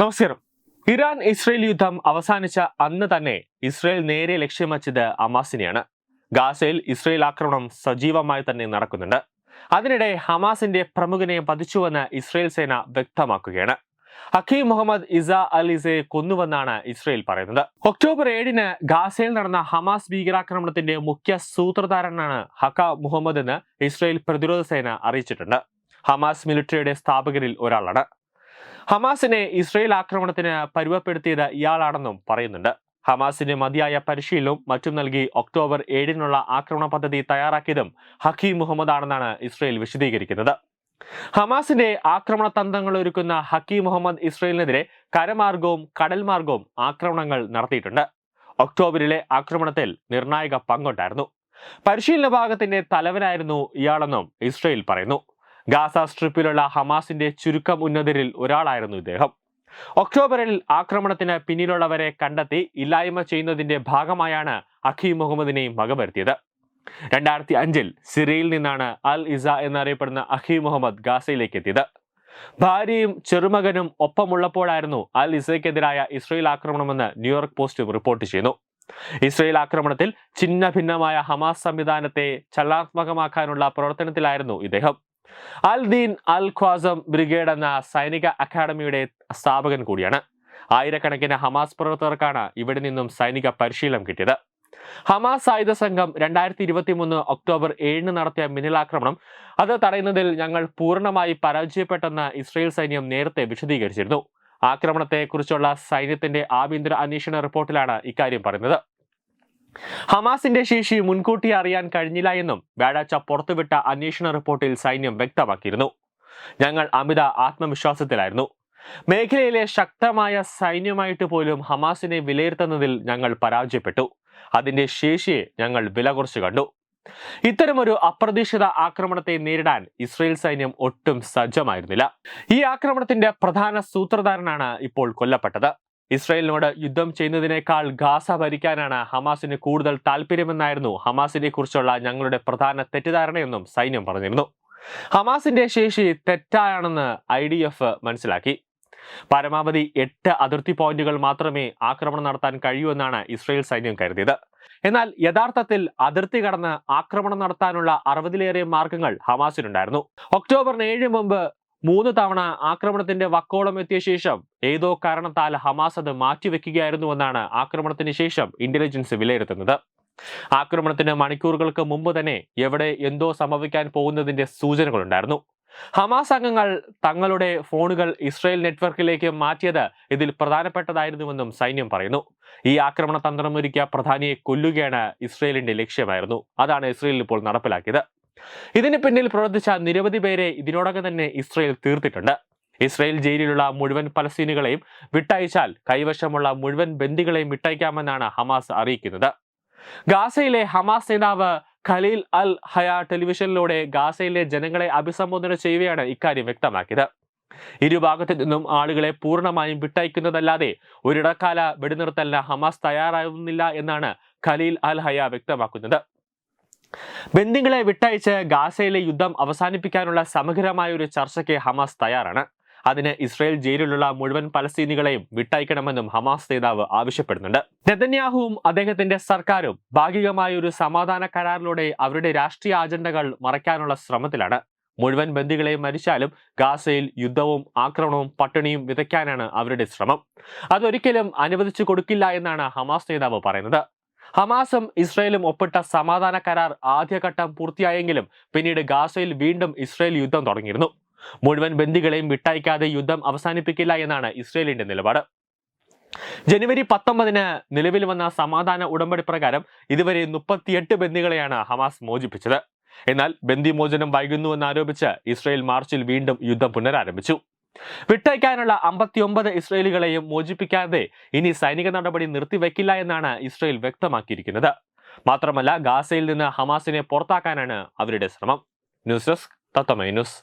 നമസ്കാരം. Iran Israel യുദ്ധം അവസാനിച്ച അന്ന് തന്നെ ഇസ്രയേൽ നേരെ ലക്ഷ്യം വച്ചത് ഹമാസിനെയാണ്. ഗാസയിൽ ഇസ്രയേൽ ആക്രമണം സജീവമായി തന്നെ നടക്കുന്നുണ്ട്. അതിനിടെ ഹമാസിന്റെ പ്രമുഖനെ പതിച്ചുവെന്ന് ഇസ്രയേൽ സേന വ്യക്തമാക്കുകയാണ്. ഹക്കീം മുഹമ്മദ് ഇസ ഇസയെ കൊന്നുവെന്നാണ് ഇസ്രയേൽ പറയുന്നത്. ഒക്ടോബർ ഏഴിന് ഗാസയിൽ നടന്ന ഹമാസ് ഭീകരാക്രമണത്തിന്റെ മുഖ്യ സൂത്രധാരനാണ് ഹക്ക മുഹമ്മദ് എന്ന് ഇസ്രയേൽ പ്രതിരോധ സേന അറിയിച്ചിട്ടുണ്ട്. ഹമാസ് മിലിറ്ററിയുടെ സ്ഥാപകരിൽ ഒരാളാണ്. ഹമാസിനെ ഇസ്രയേൽ ആക്രമണത്തിന് പരുവപ്പെടുത്തിയത് ഇയാളാണെന്നും പറയുന്നുണ്ട്. ഹമാസിന് മതിയായ പരിശീലനവും മറ്റും നൽകി ഒക്ടോബർ ഏഴിനുള്ള ആക്രമണ പദ്ധതി തയ്യാറാക്കിയതും ഹക്കി മുഹമ്മദ് ആണെന്നാണ് ഇസ്രയേൽ വിശദീകരിക്കുന്നത്. ഹമാസിന്റെ ആക്രമണ തന്ത്രങ്ങൾ ഒരുക്കുന്ന ഹക്കി മുഹമ്മദ് ഇസ്രയേലിനെതിരെ കരമാർഗവും കടൽമാർഗവും ആക്രമണങ്ങൾ നടത്തിയിട്ടുണ്ട്. ഒക്ടോബറിലെ ആക്രമണത്തിൽ നിർണായക പങ്കുണ്ടായിരുന്നു. പരിശീലന ഭാഗത്തിന്റെ തലവനായിരുന്നു ഇയാളെന്നും ഇസ്രയേൽ പറയുന്നു. ഗാസ സ്ട്രിപ്പിലുള്ള ഹമാസിന്റെ ചുരുക്കം ഉന്നതരിൽ ഒരാളായിരുന്നു ഇദ്ദേഹം. ഒക്ടോബറിൽ ആക്രമണത്തിന് പിന്നിലുള്ളവരെ കണ്ടെത്തി ഇല്ലായ്മ ചെയ്യുന്നതിന്റെ ഭാഗമായാണ് അഖി മുഹമ്മദിനെയും വകവരുത്തിയത് രണ്ടായിരത്തി അഞ്ചിൽ സിറിയയിൽ നിന്നാണ് അൽ ഇസ എന്നറിയപ്പെടുന്ന അഖി മുഹമ്മദ് ഗാസയിലേക്ക് എത്തിയത്. ഭാര്യയും ചെറുമകനും ഒപ്പമുള്ളപ്പോഴായിരുന്നു അൽ ഇസയ്ക്കെതിരായ ഇസ്രയേൽ ആക്രമണമെന്ന് ന്യൂയോർക്ക് പോസ്റ്റ് റിപ്പോർട്ട് ചെയ്യുന്നു. ഇസ്രയേൽ ആക്രമണത്തിൽ ഛിന്ന ഭിന്നമായ ഹമാസ് സംവിധാനത്തെ ചലനാത്മകമാക്കാനുള്ള പ്രവർത്തനത്തിലായിരുന്നു ഇദ്ദേഹം. അൽ ദീൻ അൽ ഖ്വാസം ബ്രിഗേഡ് എന്ന സൈനിക അക്കാദമിയുടെ സ്ഥാപകൻ കൂടിയാണ്. ആയിരക്കണക്കിന് ഹമാസ് പ്രവർത്തകർക്കാണ് ഇവിടെ നിന്നും സൈനിക പരിശീലനം കിട്ടിയത്. ഹമാസ് സായുധ സംഘം രണ്ടായിരത്തി ഇരുപത്തി മൂന്ന് ഒക്ടോബർ ഏഴിന് നടത്തിയ മിന്നലാക്രമണം അത് തടയുന്നതിൽ ഞങ്ങൾ പൂർണമായി പരാജയപ്പെട്ടെന്ന് ഇസ്രയേൽ സൈന്യം നേരത്തെ വിശദീകരിച്ചിരുന്നു. ആക്രമണത്തെക്കുറിച്ചുള്ള സൈന്യത്തിന്റെ ആഭ്യന്തര അന്വേഷണ റിപ്പോർട്ടിലാണ് ഇക്കാര്യം പറയുന്നത്. ഹമാസിന്റെ ശേഷി മുൻകൂട്ടി അറിയാൻ കഴിഞ്ഞില്ല എന്നും വ്യാഴാഴ്ച പുറത്തുവിട്ട അന്വേഷണ റിപ്പോർട്ടിൽ സൈന്യം വ്യക്തമാക്കിയിരുന്നു. ഞങ്ങൾ അമിത ആത്മവിശ്വാസത്തിലായിരുന്നു. മേഖലയിലെ ശക്തമായ സൈന്യമായിട്ട് പോലും ഹമാസിനെ വിലയിരുത്തുന്നതിൽ ഞങ്ങൾ പരാജയപ്പെട്ടു. അതിന്റെ ശേഷിയെ ഞങ്ങൾ വില കുറച്ച് കണ്ടു. ഇത്തരമൊരു അപ്രതീക്ഷിത ആക്രമണത്തെ നേരിടാൻ ഇസ്രയേൽ സൈന്യം ഒട്ടും സജ്ജമായിരുന്നില്ല. ഈ ആക്രമണത്തിന്റെ പ്രധാന സൂത്രധാരനാണ് ഇപ്പോൾ കൊല്ലപ്പെട്ടത്. ഇസ്രയേലിനോട് യുദ്ധം ചെയ്യുന്നതിനേക്കാൾ ഗാസ ഭരിക്കാനാണ് ഹമാസിന് കൂടുതൽ താല്പര്യമെന്നായിരുന്നു ഹമാസിനെ കുറിച്ചുള്ള ഞങ്ങളുടെ പ്രധാന തെറ്റിദ്ധാരണയെന്നും സൈന്യം പറഞ്ഞിരുന്നു. ഹമാസിന്റെ ശേഷി തെറ്റായാണെന്ന് ഐ ഡി എഫ് മനസ്സിലാക്കി. പരമാവധി എട്ട് അതിർത്തി പോയിന്റുകൾ മാത്രമേ ആക്രമണം നടത്താൻ കഴിയൂ എന്നാണ് ഇസ്രയേൽ സൈന്യം കരുതിയത്. എന്നാൽ യഥാർത്ഥത്തിൽ അതിർത്തി കടന്ന് ആക്രമണം നടത്താനുള്ള അറുപതിലേറെ മാർഗങ്ങൾ ഹമാസിനുണ്ടായിരുന്നു. ഒക്ടോബറിന് ഏഴ് മുമ്പ് മൂന്ന് തവണ ആക്രമണത്തിന്റെ വക്കോളം എത്തിയ ശേഷം ഏതോ കാരണത്താൽ ഹമാസ് അത് മാറ്റിവെക്കുകയായിരുന്നുവെന്നാണ് ആക്രമണത്തിന് ശേഷം ഇന്റലിജൻസ് വിലയിരുത്തുന്നത്. ആക്രമണത്തിന് മണിക്കൂറുകൾക്ക് മുമ്പ് തന്നെ എവിടെ എന്തോ സംഭവിക്കാൻ പോകുന്നതിന്റെ സൂചനകളുണ്ടായിരുന്നു. ഹമാസ് അംഗങ്ങൾ തങ്ങളുടെ ഫോണുകൾ ഇസ്രായേൽ നെറ്റ്വർക്കിലേക്ക് മാറ്റിയത് ഇതിൽ പ്രധാനപ്പെട്ടതായിരുന്നുവെന്നും സൈന്യം പറയുന്നു. ഈ ആക്രമണ തന്ത്രമൊരുക്കിയ പ്രധാനിയെ കൊല്ലുകയാണ് ഇസ്രയേലിന്റെ ലക്ഷ്യമായിരുന്നു. അതാണ് ഇസ്രയേൽ ഇപ്പോൾ നടപ്പിലാക്കിയത്. ഇതിന് പിന്നിൽ പ്രവർത്തിച്ച നിരവധി പേരെ ഇതിനോടകം തന്നെ ഇസ്രയേൽ തീർത്തിട്ടുണ്ട്. ഇസ്രയേൽ ജയിലിലുള്ള മുഴുവൻ പലസ്തീനുകളെയും വിട്ടയച്ചാൽ കൈവശമുള്ള മുഴുവൻ ബന്ദികളെയും വിട്ടയക്കാമെന്നാണ് ഹമാസ് അറിയിക്കുന്നത്. ഗാസയിലെ ഹമാസ് നേതാവ് ഖലീൽ അൽ ഹയ ടെലിവിഷനിലൂടെ ഗാസയിലെ ജനങ്ങളെ അഭിസംബോധന ചെയ്യുകയാണ് ഇക്കാര്യം വ്യക്തമാക്കിയത്. ഇരുഭാഗത്തു നിന്നും ആളുകളെ പൂർണമായും വിട്ടയക്കുന്നതല്ലാതെ ഒരിടക്കാല വെടിനിർത്തലിന് ഹമാസ് തയ്യാറാവുന്നില്ല എന്നാണ് ഖലീൽ അൽ ഹയ വ്യക്തമാക്കുന്നത്. ബന്ദികളെ വിട്ടയച്ച് ഗാസയിലെ യുദ്ധം അവസാനിപ്പിക്കാനുള്ള സമഗ്രമായ ഒരു ചർച്ചയ്ക്ക് ഹമാസ് തയ്യാറാണ്. അതിന് ഇസ്രയേൽ ജയിലിലുള്ള മുഴുവൻ പലസ്തീനികളെയും വിട്ടയക്കണമെന്നും ഹമാസ് നേതാവ് ആവശ്യപ്പെടുന്നുണ്ട്. നെതന്യാഹുവും അദ്ദേഹത്തിന്റെ സർക്കാരും ഭാഗികമായ ഒരു സമാധാന കരാറിലൂടെ അവരുടെ രാഷ്ട്രീയ അജണ്ടകൾ മറയ്ക്കാനുള്ള ശ്രമത്തിലാണ്. മുഴുവൻ ബന്ദികളെയും മരിച്ചാലും ഗാസയിൽ യുദ്ധവും ആക്രമണവും പട്ടിണിയും വിതയ്ക്കാനാണ് അവരുടെ ശ്രമം. അതൊരിക്കലും അനുവദിച്ചു കൊടുക്കില്ല എന്നാണ് ഹമാസ് നേതാവ് പറയുന്നത്. ഹമാസും ഇസ്രയേലും ഒപ്പിട്ട സമാധാന കരാർ ആദ്യഘട്ടം പൂർത്തിയായെങ്കിലും പിന്നീട് ഗാസയിൽ വീണ്ടും ഇസ്രയേൽ യുദ്ധം തുടങ്ങിയിരുന്നു. മുഴുവൻ ബന്ദികളെയും വിട്ടയക്കാതെ യുദ്ധം അവസാനിപ്പിക്കില്ല എന്നാണ് ഇസ്രയേലിന്റെ നിലപാട്. ജനുവരി പത്തൊമ്പതിന് നിലവിൽ വന്ന സമാധാന ഉടമ്പടി പ്രകാരം ഇതുവരെ മുപ്പത്തിയെട്ട് ബന്ദികളെയാണ് ഹമാസ് മോചിപ്പിച്ചത്. എന്നാൽ ബന്ദിമോചനം വൈകുന്നുവെന്ന് ആരോപിച്ച് ഇസ്രയേൽ മാർച്ചിൽ വീണ്ടും യുദ്ധം പുനരാരംഭിച്ചു. വിട്ടയക്കാനുള്ള അമ്പത്തിയൊമ്പത് ഇസ്രയേലികളെയും മോചിപ്പിക്കാതെ ഇനി സൈനിക നടപടി നിർത്തിവെക്കില്ല എന്നാണ് ഇസ്രയേൽ വ്യക്തമാക്കിയിരിക്കുന്നത്. മാത്രമല്ല ഗാസയിൽ നിന്ന് ഹമാസിനെ പുറത്താക്കാനാണ് അവരുടെ ശ്രമം. ന്യൂസ് ഡെസ്ക് തത്തമൈ ന്യൂസ്.